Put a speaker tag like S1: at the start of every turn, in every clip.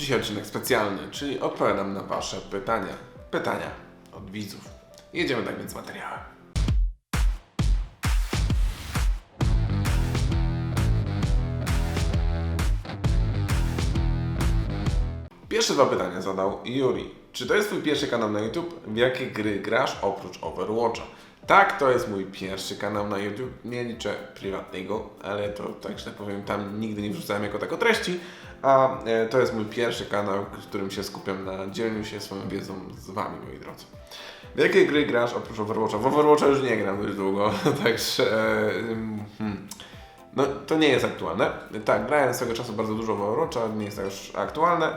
S1: Dzisiaj odcinek specjalny, czyli odpowiadam na Wasze pytania. Pytania od widzów. Jedziemy tak więc z materiałem. Pierwsze dwa pytania zadał Yuri. Czy to jest Twój pierwszy kanał na YouTube? W jakie gry grasz oprócz Overwatcha? Tak, to jest mój pierwszy kanał na YouTube. Nie liczę prywatnego, ale to tak, że tak powiem, tam nigdy nie wrzucałem jako tako treści. A e, to jest mój pierwszy kanał, w którym się skupiam na dzieleniu się swoją wiedzą z Wami, moi drodzy. W jakie gry grasz oprócz Overwatcha? W Overwatcha już nie gram dość długo, także... e, Hmm. No, to nie jest aktualne. Tak, grałem swego czasu bardzo dużo w Overwatcha, nie jest to już aktualne.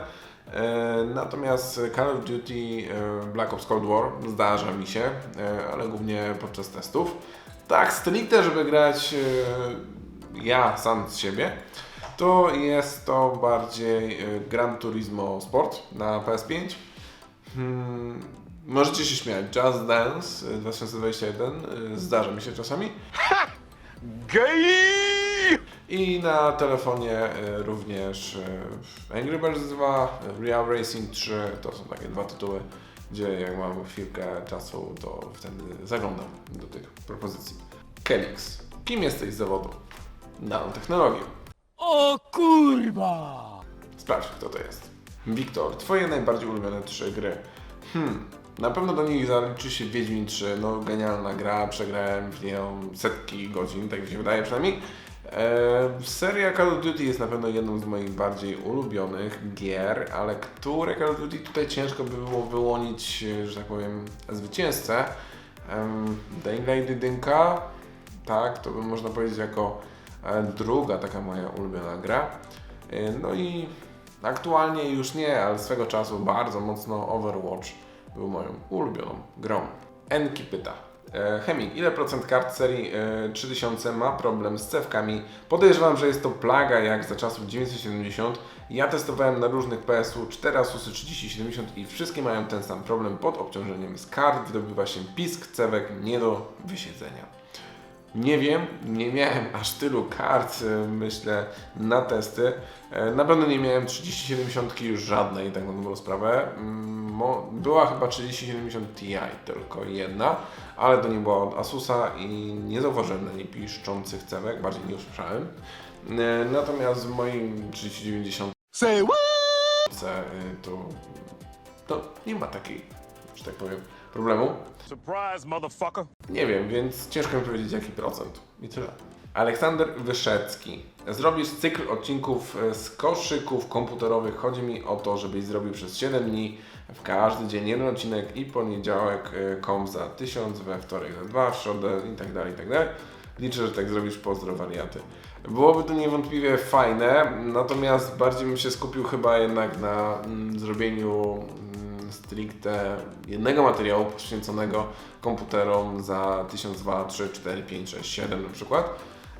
S1: E, Natomiast Call of Duty e, Black Ops Cold War zdarza mi się, e, ale głównie podczas testów. Tak, stricte, żeby grać ja sam z siebie, to jest to bardziej Gran Turismo Sport na PS5. Hmm, możecie się śmiać. Just Dance e, 2021 e, zdarza mi się czasami. I na telefonie e, również e, Angry Birds 2, Real Racing 3, to są takie dwa tytuły, gdzie jak mam chwilkę czasu, to wtedy zaglądam do tych propozycji. Kelix, kim jesteś z zawodu? Nanotechnologię.
S2: O kurwa!
S1: Sprawdź, kto to jest. Wiktor, twoje najbardziej ulubione trzy gry. Hmm, na pewno do nich zaliczy się Wiedźmin 3, no genialna gra, przegrałem w nią setki godzin, tak mi się wydaje przynajmniej. Eee, seria Call of Duty jest na pewno jedną z moich bardziej ulubionych gier, ale które Call of Duty tutaj ciężko by było wyłonić, e, że tak powiem, zwycięzcę. Um, Dying Light 1, tak, to by można powiedzieć jako e, druga taka moja ulubiona gra. E, No i aktualnie już nie, ale swego czasu bardzo mocno Overwatch był moją ulubioną grą. Enki pyta. E, Chemik, ile procent kart serii e, 3000 ma problem z cewkami? Podejrzewam, że jest to plaga jak za czasów 970. Ja testowałem na różnych PSU 4 Asusy 3070 i wszystkie mają ten sam problem pod obciążeniem z kart. Wydobywa się pisk cewek nie do wysiedzenia. Nie wiem, nie miałem aż tylu kart, e, myślę, na testy. E, Na pewno nie miałem 3070 już żadnej, tak na dobrą sprawę. Mm, Była chyba 3070 Ti, tylko jedna, ale to nie była od Asusa i nie zauważyłem na niej piszczących cewek, bardziej nie usłyszałem. E, Natomiast w moim 3090
S2: Say what?
S1: y, to, to nie ma takiej, że tak powiem, problemu. Nie wiem, więc ciężko mi powiedzieć jaki procent. I tyle. Aleksander Wyszecki. Zrobisz cykl odcinków e, z koszyków komputerowych. Chodzi mi o to, żebyś zrobił przez 7 dni w każdy dzień jeden odcinek i poniedziałek e, kom za 1000, we wtorek za 2, w środę i tak dalej, i tak dalej. Liczę, że tak zrobisz, pozdro wariaty. Byłoby to niewątpliwie fajne, natomiast bardziej bym się skupił chyba jednak na mm, zrobieniu stricte jednego materiału poświęconego komputerom za 1000, 2, 3, 4, 5, 6, 7 na przykład,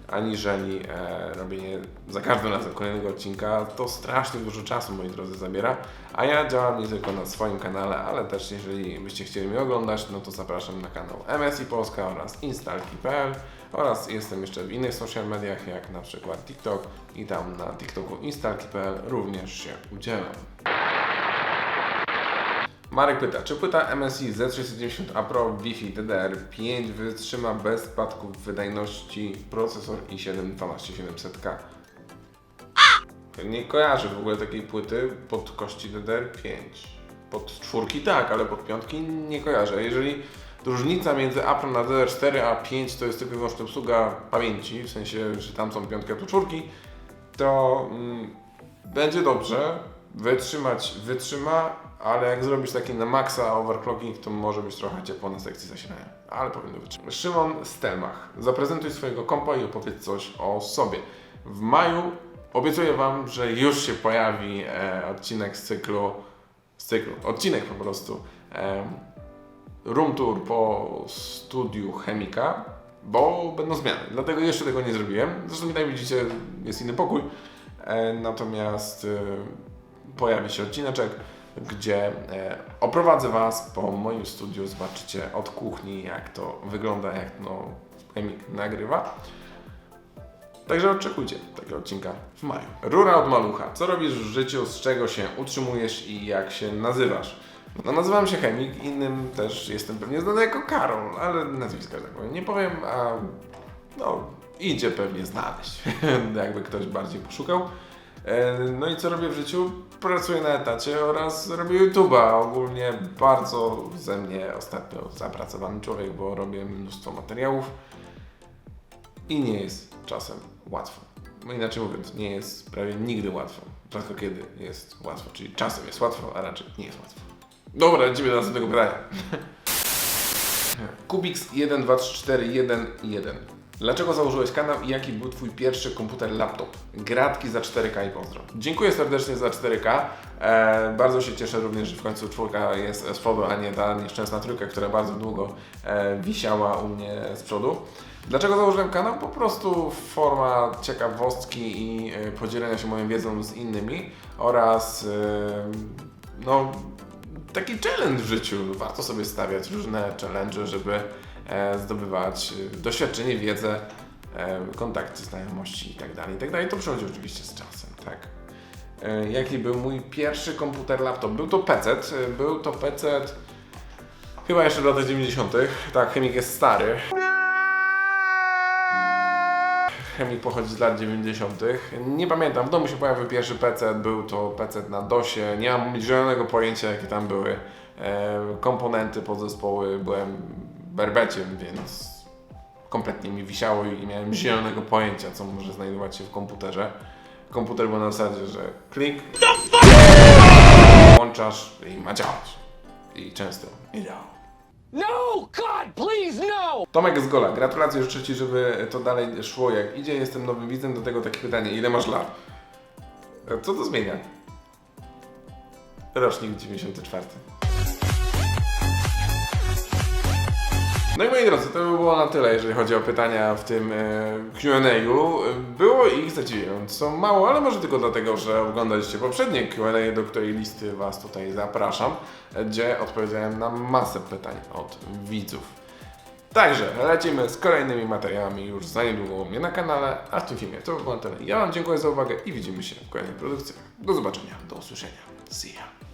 S1: aniżeli e, robienie za każdym razem kolejnego odcinka. To strasznie dużo czasu, moi drodzy, zabiera. A ja działam nie tylko na swoim kanale, ale też jeżeli byście chcieli mnie oglądać, no to zapraszam na kanał MSI Polska oraz instalki.pl oraz jestem jeszcze w innych social mediach, jak na przykład TikTok i tam na TikToku instalki.pl również się udzielam. Marek pyta, czy płyta MSI Z690A Pro Wi-Fi DDR5 wytrzyma bez spadków wydajności procesor i7 12700K? Nie kojarzę w ogóle takiej płyty pod kości DDR5. Pod czwórki tak, ale pod piątki nie kojarzę. Jeżeli różnica między A na DDR4 a 5 to jest tylko i wyłącznie obsługa pamięci, w sensie, że tam są piątki a tu czwórki, to mm, będzie dobrze, wytrzymać wytrzyma, ale jak zrobisz taki na maksa overclocking, to może być trochę ciepło na sekcji zasilania, ale powinno wytrzymać. Szymon Stelmach, zaprezentuj swojego kompa i opowiedz coś o sobie. W maju obiecuję Wam, że już się pojawi e, odcinek z cyklu, z cyklu, odcinek po prostu, e, room tour po studiu chemika, bo będą zmiany. Dlatego jeszcze tego nie zrobiłem. Zresztą jak widzicie, jest inny pokój. E, natomiast e, pojawi się odcineczek, gdzie e, oprowadzę Was po moim studiu. Zobaczycie od kuchni, jak to wygląda, jak no, chemik nagrywa. Także oczekujcie takiego odcinka w maju. Rura od malucha. Co robisz w życiu, z czego się utrzymujesz i jak się nazywasz? No nazywam się Chemik, innym też jestem pewnie znany jako Karol, ale nazwiska, tak nie powiem, a no idzie pewnie znaleźć, jakby ktoś bardziej poszukał. E, No i co robię w życiu? Pracuję na etacie oraz robię YouTube'a. Ogólnie bardzo ze mnie ostatnio zapracowany człowiek, bo robię mnóstwo materiałów i nie jest czasem łatwo. No inaczej mówiąc, nie jest prawie nigdy łatwo. Rzadko kiedy jest łatwo, czyli czasem jest łatwo, a raczej nie jest łatwo. Dobra, lecimy do następnego pytania. Kubix 12341 Dlaczego założyłeś kanał i jaki był Twój pierwszy komputer, laptop? Gratki za 4K i pozdro. Dziękuję serdecznie za 4K. E, bardzo się cieszę również, że w końcu czwórka jest z przodu, a nie ta nieszczęsna trójka, która bardzo długo e, wisiała u mnie z przodu. Dlaczego założyłem kanał? Po prostu forma ciekawostki i e, podzielenia się moją wiedzą z innymi oraz e, no, taki challenge w życiu. Warto sobie stawiać różne challenge, żeby zdobywać e, doświadczenie, wiedzę, e, kontakty, znajomości itd. itd. To przychodzi oczywiście z czasem, tak. E, jaki był mój pierwszy komputer, laptop? Był to PC. e, Był to PC chyba jeszcze w latach 90. Tak, chemik jest stary. Chemik pochodzi z lat 90. Nie pamiętam, w domu się pojawił pierwszy PC, był to PC na DOSie. Nie mam zielonego pojęcia, jakie tam były e, komponenty, podzespoły. Byłem berbeciem, więc kompletnie mi wisiało i nie miałem zielonego pojęcia, co może znajdować się w komputerze. Komputer był na zasadzie, że klik, włączasz i ma działać. I często nie.
S2: No, God, please, no!
S1: Tomek z Gola, gratulacje, życzę Ci, żeby to dalej szło jak idzie. Jestem nowym widzem, do tego takie pytanie, ile masz lat? E, Co to zmienia? Rocznik 94. No i moi drodzy, to by było na tyle, jeżeli chodzi o pytania w tym e, Q&A-u. Było ich zadziwiająco mało, ale może tylko dlatego, że oglądaliście poprzednie Q&A, do której listy Was tutaj zapraszam, gdzie odpowiedziałem na masę pytań od widzów. Także lecimy z kolejnymi materiałami już za niedługo u mnie na kanale, a w tym filmie to by było na tyle. Ja Wam dziękuję za uwagę i widzimy się w kolejnych produkcjach. Do zobaczenia, do usłyszenia. See ya.